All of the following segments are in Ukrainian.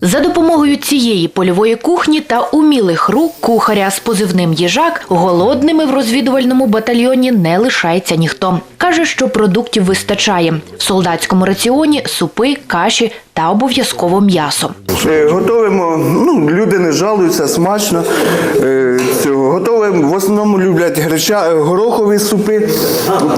За допомогою цієї польової кухні та умілих рук кухаря з позивним їжак голодними в розвідувальному батальйоні не лишається ніхто. Каже, що продуктів вистачає в солдатському раціоні супи, каші та обов'язково м'ясо. Е, Готовимо, ну, люди не жалуються, смачно. Е, Цього. Готовимо, в основному люблять греча, е, горохові супи,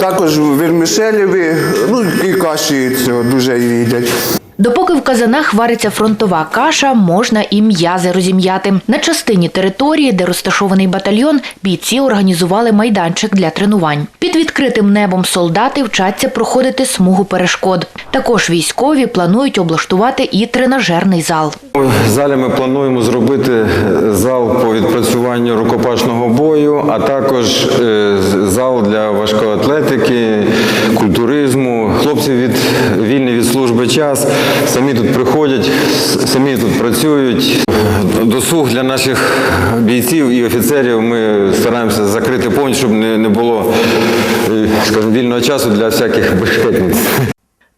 також вермішелєві, ну і каші цього дуже їдять. Допоки в казанах вариться фронтова каша, можна і м'язи розім'яти. На частині території, де розташований батальйон, бійці організували майданчик для тренувань. Під відкритим небом солдати вчаться проходити смугу перешкод. Також військові планують облаштувати і тренажерний зал. В залі ми плануємо зробити зал по відпрацюванню рукопашного бою, а також е, зал для важкої атлетики, культуризму. Хлопці від вільний від служби час самі тут приходять, самі тут працюють. Досуг для наших бійців і офіцерів ми стараємося закрити повністю, щоб не, було е, скажімо, вільного часу для всяких бешкетниць.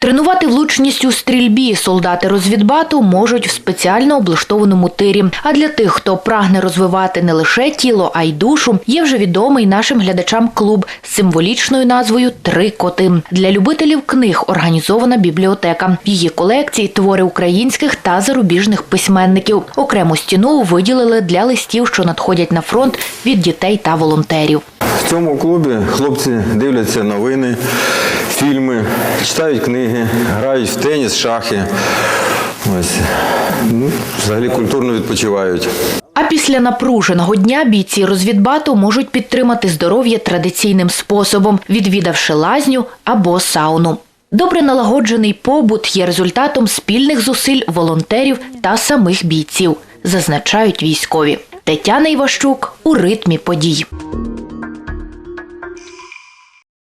Тренувати влучність у стрільбі солдати розвідбату можуть в спеціально облаштованому тирі. А для тих, хто прагне розвивати не лише тіло, а й душу, є вже відомий нашим глядачам клуб з символічною назвою Три коти. Для любителів книг організована бібліотека. В її колекції твори українських та зарубіжних письменників. Окрему стіну виділили для листів, що надходять на фронт від дітей та волонтерів. В цьому клубі хлопці дивляться новини, фільми, читають книги, грають в теніс, шахи. Ось. Ну, взагалі культурно відпочивають. А після напруженого дня бійці розвідбату можуть підтримати здоров'я традиційним способом, відвідавши лазню або сауну. Добре налагоджений побут є результатом спільних зусиль волонтерів та самих бійців, зазначають військові. Тетяна Іващук у ритмі подій.